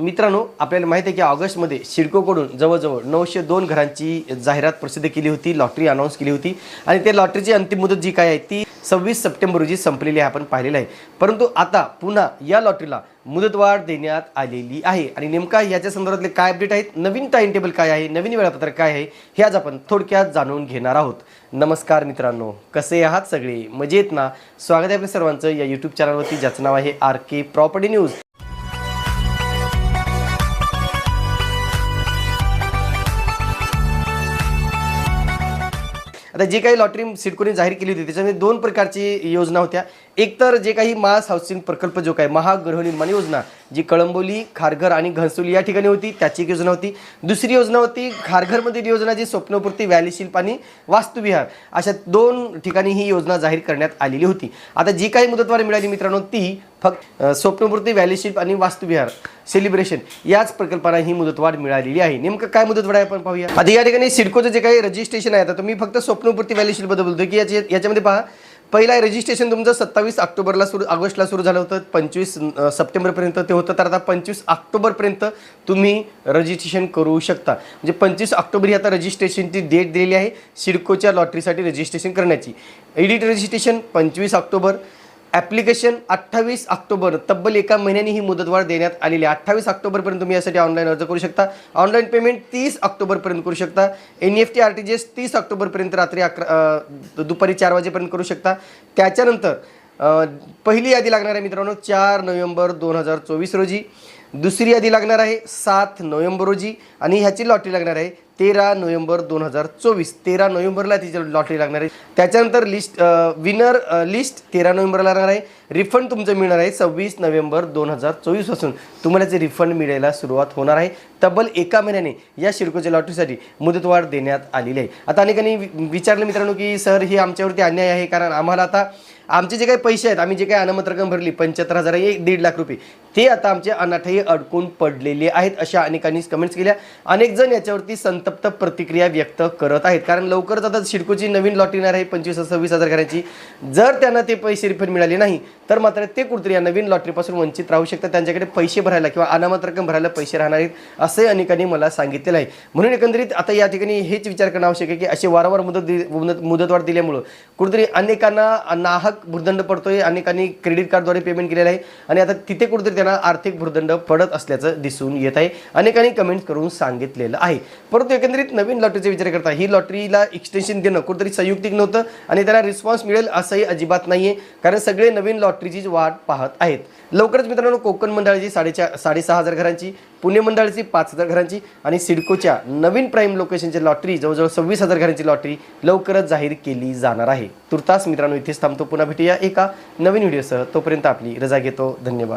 मित्रांनो आपल्याला माहिती आहे की ऑगस्टमध्ये सिडकोकडून जवळजवळ नऊशे दोन घरांची जाहिरात प्रसिद्ध केली होती लॉटरी अनाऊन्स केली होती. आणि त्या लॉटरीची अंतिम मुदत जी काय आहे ती सव्वीस सप्टेंबर रोजी संपलेली आहे आपण पाहिलेलं आहे. परंतु आता पुन्हा या लॉटरीला मुदतवाढ देण्यात आलेली आहे. आणि नेमका याच्या संदर्भातले काय अपडेट आहेत नवीन टाइम टेबल काय आहे नवीन वेळापत्रक काय आहे हे आज आपण थोडक्यात जाणून घेणार आहोत. नमस्कार मित्रांनो कसे आहात सगळे? मजेत ना? स्वागत आहे आपल्या सर्वांचं या यूट्यूब चॅनलवरती ज्याचं नाव आहे आर के प्रॉपर्टी न्यूज आता जी काही लॉटरी सिडकोने जाहीर केली होती त्याच्यामध्ये दोन प्रकारची योजना होत्या. एकतर जे काही मास हाऊसिंग प्रकल्प जो काही महागृहनिर्माण योजना जी कळंबोली खारघर आणि घनसोली या ठिकाणी होती त्याची एक योजना होती. दुसरी योजना होती खारघरमधील योजना जी स्वप्नपूर्ती व्हॅली शिल्प आणि वास्तुविहार अशा दोन ठिकाणी ही योजना जाहीर करण्यात आलेली होती. आता जी काही मुदतवाढ मिळाली मित्रांनो ती फक्त स्वप्नपूर्ती व्हॅली शिल्प आणि वास्तुविहार सेलिब्रेशन याच प्रकल्पाला ही मुदतवाढ मिळालेली आहे. नेमकं काय मुदतवाढ आहे आपण पाहूया. आता या ठिकाणी सिडकोचं जे काही रजिस्ट्रेशन आहे आता तुम्ही फक्त स्वप्नपूर्ती व्हॅली शिल्पबद्दल की याच्या याच्यामध्ये पहा. पहिला रजिस्ट्रेशन तुमचं सत्तावीस ऑक्टोबरला सुरू ऑगस्टला सुरू झालं होतं पंचवीस सप्टेंबरपर्यंत ते होतं तर आता पंचवीस ऑक्टोबरपर्यंत तुम्ही रजिस्ट्रेशन करू शकता. म्हणजे पंचवीस ऑक्टोबर ही आता रजिस्ट्रेशनची डेट दिलेली आहे सिडकोच्या लॉटरीसाठी रजिस्ट्रेशन करण्याची. एडिट रजिस्ट्रेशन पंचवीस ऑक्टोबर. ॲप्लिकेशन अठ्ठावीस ऑक्टोबर तब्बल एका महिन्याने ही मुदतवाढ देण्यात आलेली आहे. अठ्ठावीस ऑक्टोबरपर्यंत तुम्ही यासाठी ऑनलाईन अर्ज करू शकता. ऑनलाईन पेमेंट तीस ऑक्टोबरपर्यंत करू शकता. N F T R T G S तीस ऑक्टोबरपर्यंत रात्री अकरा दुपारी चार वाजेपर्यंत करू शकता. त्याच्यानंतर पहिली यादी लागणार आहे मित्रांनो चार नोव्हेंबर दोन हजार चोवीस रोजी. दुसरी यादी लागणार आहे सात नोव्हेंबर रोजी आणि ह्याची लॉटरी लागणार आहे तेरा नोव्हेंबर दोन हजार चोवीस. तेरा नोव्हेंबरला तिची लॉटरी लागणार आहे. त्याच्यानंतर लिस्ट विनर लिस्ट तेरा नोव्हेंबरला लागणार आहे. रिफंड तुमचं मिळणार आहे सव्वीस नोव्हेंबर दोन हजार चोवीसपासून तुम्हाला जे रिफंड मिळायला सुरुवात होणार आहे. तब्बल एका महिन्याने या शिडकोच्या लॉटरीसाठी मुदतवाढ देण्यात आलेली आहे. आता अनेकांनी वि- विचारलं मित्रांनो की सर हे आमच्यावरती अन्याय आहे कारण आम्हाला आता आमचे जे काही पैसे आहेत आम्ही जे काही अनामत रक्कम भरली पंच्याहत्तर हजार एक दीड लाख रुपये ते आता आमचे अनाठाई अडकून पडलेले आहेत अशा अनेकांनी कमेंट्स केल्या. अनेक जण याच्यावरती संतप्त प्रतिक्रिया व्यक्त करत आहेत. कारण लवकरच आता शिडकोची नवीन लॉटरी येणार आहे पंचवीस सव्वीस हजार घरांची. जर त्यांना ते पैसे रिफंड मिळाले नाही तर मात्र ते कुठेतरी या नवीन लॉटरीपासून वंचित राहू शकतात. त्यांच्याकडे पैसे भरायला किंवा अनामत रक्कम भरायला पैसे राहणार आहेत असे अनेकांनी मला सांगितलेलं आहे. म्हणून एकंदरीत आता या ठिकाणी हेच विचार करणं आवश्यक आहे की असे वारंवार मुदत दि- मुदत मुदतवाढ दिल्यामुळं कुठेतरी अनेकांना नाहक भूर्दंड पडतोय अनेकांनी क्रेडिट कार्डद्वारे पेमेंट केलेलं आहे. आणि आता तिथे कुठेतरी त्यांना आर्थिक भूर्दंड पडत असल्याचं दिसून येत आहे. अनेकांनी कमेंट करून सांगितलेलं आहे. परंतु एकंदरीत नवीन लॉटरीचा विचार करता ही लॉटरीला एक्सटेन्शन देणं कुठेतरी संयुक्तिक नव्हतं आणि त्याला रिस्पॉन्स मिळेल असंही अजिबात नाहीये. कारण सगळे नवीन लॉटरीची वाट पाहत आहेत. लवकरच मित्रांनो कोकण मंडळाची साडेचार साडेसहा हजार घरांची पुणे मंडळाची पाच हजार घरांची आणि सिडकोच्या नवीन प्राईम लोकेशनची लॉटरी जवळजवळ सव्वीस हजार घरांची लॉटरी लवकरच जाहीर केली जाणार आहे. तुर्तास मित्रांनो इथेच थांबतो. पुन्हा भेटूया एका नवीन व्हिडिओसह. तोपर्यंत आपली रजा घेतो. धन्यवाद.